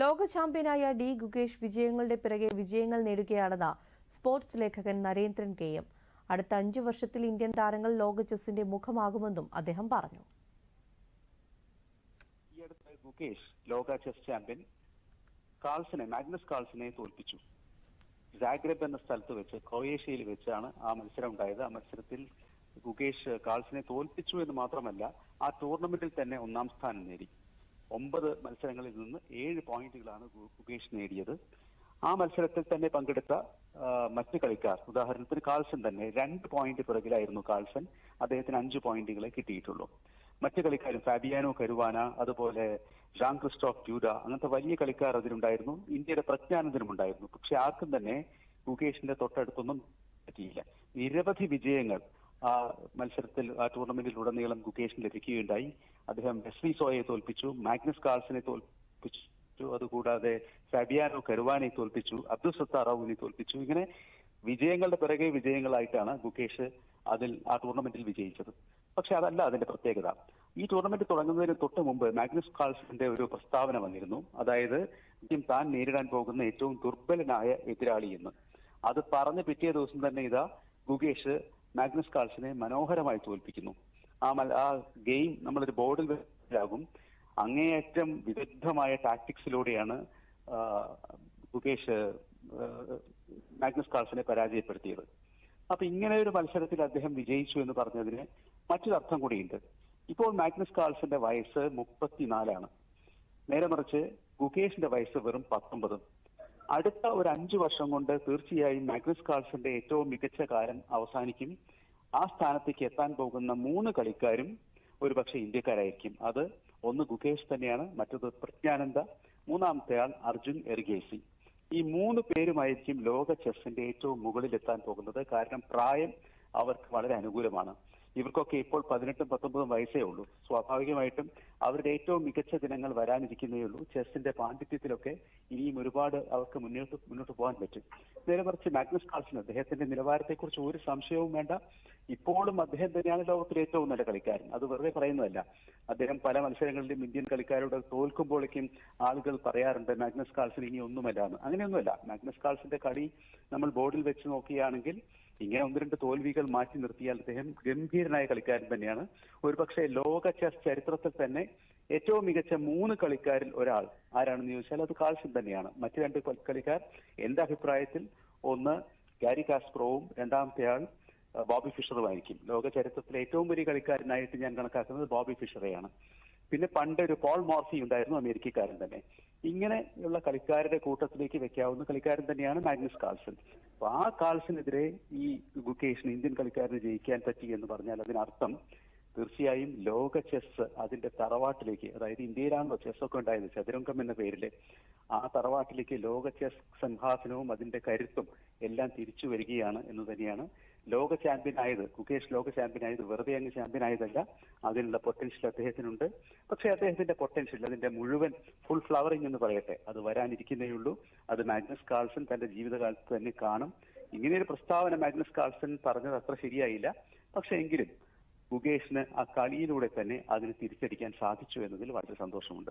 ലോക ചാമ്പ്യനായ ഡി ഗുകേഷ് വിജയങ്ങളുടെ പിറകെ വിജയങ്ങൾ നേടുകയാണെന്ന് സ്പോർട്സ് ലേഖകൻ നരേന്ദ്രൻ കെ എം അടുത്ത അഞ്ചു വർഷത്തിൽ ഇന്ത്യൻ താരങ്ങൾ ലോക ചെസ്സിന്റെ മുഖമാകുമെന്നും അദ്ദേഹം പറഞ്ഞു. ഗുകേഷ് ലോക ചെസ് ചാമ്പ്യൻ കാൾസിനെ മാഗ്നസ് കാൾസിനെ തോൽപ്പിച്ചു. സാഗ്രബ് എന്ന സ്ഥലത്ത് വെച്ച് ക്രൊയേഷ്യയിൽ വെച്ചാണ് ആ മത്സരം ഉണ്ടായത്. ആ മത്സരത്തിൽ ഗുകേഷ് കാൾസിനെ തോൽപ്പിച്ചു എന്ന് മാത്രമല്ല ആ ടൂർണമെന്റിൽ തന്നെ ഒന്നാം സ്ഥാനം നേടി. ഒമ്പത് മത്സരങ്ങളിൽ നിന്ന് ഏഴ് പോയിന്റുകളാണ് ഗുകേഷ് നേടിയത്. ആ മത്സരത്തിൽ തന്നെ പങ്കെടുത്ത മറ്റ് കളിക്കാർ ഉദാഹരണത്തിന് കാൾസൺ തന്നെ രണ്ട് പോയിന്റ് പിറകിലായിരുന്നു കാൾസൺ. അദ്ദേഹത്തിന് അഞ്ച് പോയിന്റുകളെ കിട്ടിയിട്ടുള്ളൂ. മറ്റ് കളിക്കാരും ഫാബിയാനോ കരുവാന അതുപോലെ ജാൻ ക്രിസ്റ്റോഫ് ക്യൂഡ അങ്ങനത്തെ വലിയ കളിക്കാർ അതിലുണ്ടായിരുന്നു. ഇന്ത്യയുടെ പ്രജ്ഞാനന്ദനും ഉണ്ടായിരുന്നു. പക്ഷെ ആർക്കും തന്നെ ഗുകേഷിന്റെ തൊട്ടടുത്തൊന്നും പറ്റിയില്ല. നിരവധി വിജയങ്ങൾ ആ മത്സരത്തിൽ ആ ടൂർണമെന്റിൽ ഉടനീളം ഗുകേഷിന് ലഭിക്കുകയുണ്ടായി. അദ്ദേഹം വെസ്ലി സോയെ തോൽപ്പിച്ചു മാഗ്നസ് കാൾസിനെ തോൽപ്പിച്ചു അതുകൂടാതെ ഫാബിയാനോ കരുവാനെ തോൽപ്പിച്ചു അബ്ദുൽ സത്താർ റാവുവിനെ തോൽപ്പിച്ചു. ഇങ്ങനെ വിജയങ്ങളുടെ പിറകെ വിജയങ്ങളായിട്ടാണ് ഗുകേഷ് അതിൽ ആ ടൂർണമെന്റിൽ വിജയിച്ചത്. പക്ഷെ അതല്ല അതിന്റെ പ്രത്യേകത. ഈ ടൂർണമെന്റ് തുടങ്ങുന്നതിന് തൊട്ട് മുമ്പ് മാഗ്നസ് കാൾസിന്റെ ഒരു പ്രസ്താവന വന്നിരുന്നു. അതായത് താൻ നേരിടാൻ പോകുന്ന ഏറ്റവും ദുർബലനായ എതിരാളി എന്ന്. അത് പറഞ്ഞ് പിറ്റേ ദിവസം തന്നെ ഇതാ ഗുകേഷ് മാഗ്നസ് കാൾസിനെ മനോഹരമായി തോൽപ്പിക്കുന്നു. ആ മല ആ ഗെയിം നമ്മളൊരു ബോർഡിൽ വെച്ചാകും. അങ്ങേയറ്റം വിദഗ്ധമായ ടാക്ടിക്സിലൂടെയാണ് ഗുകേഷ് മാഗ്നസ് കാൾസിനെ പരാജയപ്പെടുത്തിയത്. അപ്പൊ ഇങ്ങനെ ഒരു മത്സരത്തിൽ അദ്ദേഹം വിജയിച്ചു എന്ന് പറഞ്ഞതിന് മറ്റൊരു അർത്ഥം കൂടിയുണ്ട്. ഇപ്പോൾ മാഗ്നസ് കാൾസിന്റെ വയസ്സ് മുപ്പത്തിനാലാണ്. നേരെ മറിച്ച് ഗുകേഷിന്റെ വയസ്സ് വെറും പത്തൊമ്പതും. അടുത്ത ഒരു അഞ്ചു വർഷം കൊണ്ട് തീർച്ചയായും മാഗ്നസ് കാൾസിന്റെ ഏറ്റവും മികച്ച കാലം അവസാനിക്കും. ആ സ്ഥാനത്തേക്ക് എത്താൻ പോകുന്ന മൂന്ന് കളിക്കാരും ഒരുപക്ഷെ ഇന്ത്യക്കാരായിരിക്കും. അത് ഒന്ന് ഗുകേഷ് തന്നെയാണ് മറ്റത് പ്രജ്ഞാനന്ദ മൂന്നാമത്തെ ആൾ അർജുൻ എറിഗേസി ഈ മൂന്ന് പേരുമായിരിക്കും ലോക ചെസ്സിന്റെ ഏറ്റവും മുകളിലെത്താൻ പോകുന്നത്. കാരണം പ്രായം അവർക്ക് വളരെ അനുകൂലമാണ്. ഇവർക്കൊക്കെ ഇപ്പോൾ പതിനെട്ടും പത്തൊമ്പതും വയസ്സേ ഉള്ളൂ. സ്വാഭാവികമായിട്ടും അവരുടെ ഏറ്റവും മികച്ച ദിനങ്ങൾ വരാനിരിക്കുന്നേ ഉള്ളൂ. ചെസ്സിന്റെ പാണ്ഡിത്യത്തിലൊക്കെ ഇനിയും ഒരുപാട് അവർക്ക് മുന്നോട്ട് മുന്നോട്ട് പോകാൻ പറ്റും. നേരെ മറിച്ച് മാഗ്നസ് കാൾസൺ അദ്ദേഹത്തിന്റെ നിലവാരത്തെക്കുറിച്ച് ഒരു സംശയവും വേണ്ട. ഇപ്പോഴും അദ്ദേഹം തന്നെയാണ് ലോകത്തിലെ ഏറ്റവും നല്ല കളിക്കാരൻ. അത് വെറുതെ പറയുന്നതല്ല. അദ്ദേഹം പല മത്സരങ്ങളിലും ഇന്ത്യൻ കളിക്കാരോട് തോൽക്കുമ്പോഴേക്കും ആളുകൾ പറയാറുണ്ട് മാഗ്നസ് കാൾസൺ ഇനി ഒന്നുമല്ല എന്ന് അങ്ങനെയൊന്നുമല്ല. മാഗ്നസ് കാൾസിന്റെ കളി നമ്മൾ ബോർഡിൽ വെച്ച് നോക്കുകയാണെങ്കിൽ ഇങ്ങനെ ഒന്ന് രണ്ട് തോൽവികൾ മാറ്റി നിർത്തിയാൽ അദ്ദേഹം ഗംഭീരനായ കളിക്കാരൻ തന്നെയാണ്. ഒരുപക്ഷെ ലോക ചെസ് ചരിത്രത്തിൽ തന്നെ ഏറ്റവും മികച്ച മൂന്ന് കളിക്കാരിൽ ഒരാൾ ആരാണെന്ന് ചോദിച്ചാൽ അത് കാൾസൺ തന്നെയാണ്. മറ്റു രണ്ട് കളിക്കാർ എന്റെ അഭിപ്രായത്തിൽ ഒന്ന് ഗാരി കാസ്പ്രോവും രണ്ടാമത്തെ ആൾ ബോബി ഫിഷറുമായിരിക്കും. ലോക ചരിത്രത്തിലെ ഏറ്റവും വലിയ കളിക്കാരനായിട്ട് ഞാൻ കണക്കാക്കുന്നത് ബോബി ഫിഷറെയാണ്. പിന്നെ പണ്ട് ഒരു പോൾ മോർഫി ഉണ്ടായിരുന്നു അമേരിക്കക്കാരൻ തന്നെ. ഇങ്ങനെയുള്ള കളിക്കാരുടെ കൂട്ടത്തിലേക്ക് വെക്കാവുന്ന കളിക്കാരൻ തന്നെയാണ് മാഗ്നസ് കാൾസൺ അപ്പൊ ആ കാൾസനെതിരെ ഈ ഗുക്കേഷൻ ഇന്ത്യൻ കളിക്കാരന് ജയിക്കാൻ പറ്റി എന്ന് പറഞ്ഞാൽ അതിനർത്ഥം തീർച്ചയായും ലോക ചെസ് അതിന്റെ തറവാട്ടിലേക്ക് അതായത് ഇന്ത്യയിലാണല്ലോ ചെസ് ഒക്കെ ഉണ്ടായത് ചതുരംഗം എന്ന പേരിൽ ആ തറവാട്ടിലേക്ക് ലോക ചെസ് സിംഹാസനവും അതിന്റെ കരുത്തും എല്ലാം തിരിച്ചു വരികയാണ് എന്ന് തന്നെയാണ് ലോക ചാമ്പ്യൻ ആയത് കുകേഷ് ലോക ചാമ്പ്യൻ ആയത് വെറുതെ അങ്ങ് ചാമ്പ്യൻ ആയതല്ല അതിനുള്ള പൊട്ടൻഷ്യൽ അദ്ദേഹത്തിനുണ്ട്. പക്ഷേ അദ്ദേഹത്തിന്റെ പൊട്ടൻഷ്യൽ അതിന്റെ മുഴുവൻ ഫുൾ ഫ്ലവറിംഗ് എന്ന് പറയട്ടെ അത് വരാനിരിക്കുന്നേ ഉള്ളൂ. അത് മാഗ്നസ് കാൾസൺ തന്റെ ജീവിതകാലത്ത് തന്നെ കാണും. ഇങ്ങനെയൊരു പ്രസ്താവന മാഗ്നസ് കാൾസൺ പറഞ്ഞത് അത്ര ശരിയായില്ല. പക്ഷെ എങ്കിലും മുകേഷിന് ആ കളിയിലൂടെ തന്നെ അതിന് തിരിച്ചടിക്കാൻ സാധിച്ചു എന്നതിൽ വളരെ സന്തോഷമുണ്ട്.